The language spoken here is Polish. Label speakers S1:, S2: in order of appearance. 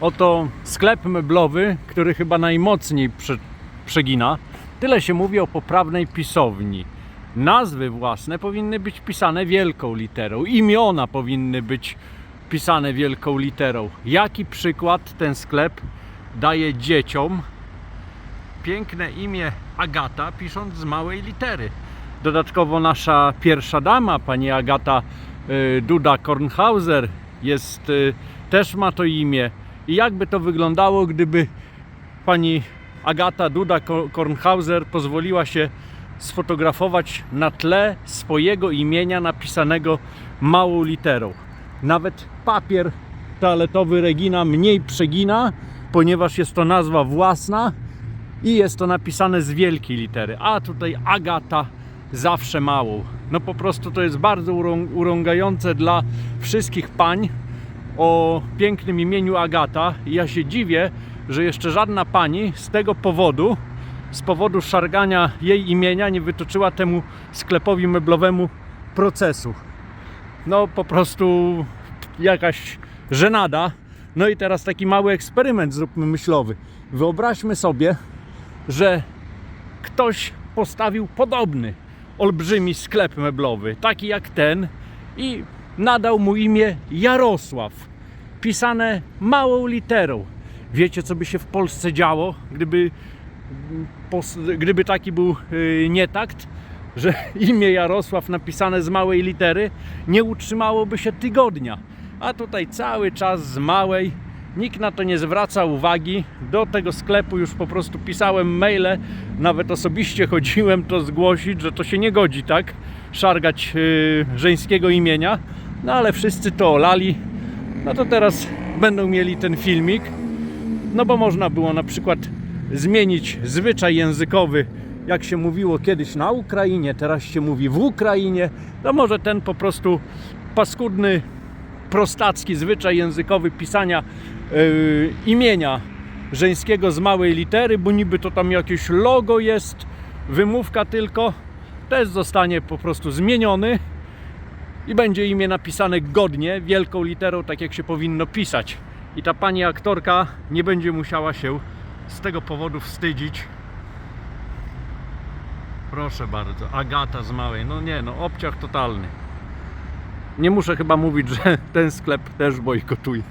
S1: Oto sklep meblowy, który chyba najmocniej prze, przegina. Tyle się mówi o poprawnej pisowni. Nazwy własne powinny być pisane wielką literą. Imiona powinny być pisane wielką literą. Jaki przykład ten sklep daje dzieciom? Piękne imię Agata, pisząc z małej litery. Dodatkowo nasza pierwsza dama, pani Agata y, Duda Kornhauser, jest, y, też ma to imię. I jakby to wyglądało, gdyby pani Agata Duda Ko- Kornhauser pozwoliła się sfotografować na tle swojego imienia napisanego małą literą. Nawet papier toaletowy Regina mniej przegina, ponieważ jest to nazwa własna i jest to napisane z wielkiej litery. A tutaj Agata zawsze małą. No po prostu to jest bardzo urą- urągające dla wszystkich pań o pięknym imieniu Agata. I ja się dziwię, że jeszcze żadna pani z tego powodu, z powodu szargania jej imienia, nie wytoczyła temu sklepowi meblowemu procesu. No po prostu jakaś żenada. No i teraz taki mały eksperyment zróbmy myślowy. Wyobraźmy sobie, że ktoś postawił podobny olbrzymi sklep meblowy, taki jak ten i nadał mu imię Jarosław, pisane małą literą. Wiecie, co by się w Polsce działo, gdyby, gdyby taki był yy, nietakt, że imię Jarosław napisane z małej litery nie utrzymałoby się tygodnia. A tutaj cały czas z małej, nikt na to nie zwraca uwagi. Do tego sklepu już po prostu pisałem maile, nawet osobiście chodziłem to zgłosić, że to się nie godzi, tak? Szargać yy, żeńskiego imienia. No ale wszyscy to olali. No to teraz będą mieli ten filmik. No bo można było na przykład zmienić zwyczaj językowy, jak się mówiło kiedyś na Ukrainie, teraz się mówi w Ukrainie. No może ten po prostu paskudny, prostacki zwyczaj językowy pisania yy, imienia żeńskiego z małej litery, bo niby to tam jakieś logo jest, wymówka tylko, też zostanie po prostu zmieniony i będzie imię napisane godnie, wielką literą, tak jak się powinno pisać. I ta pani aktorka nie będzie musiała się z tego powodu wstydzić. Proszę bardzo, Agata z małej. No nie, no obciach totalny. Nie muszę chyba mówić, że ten sklep też bojkotuje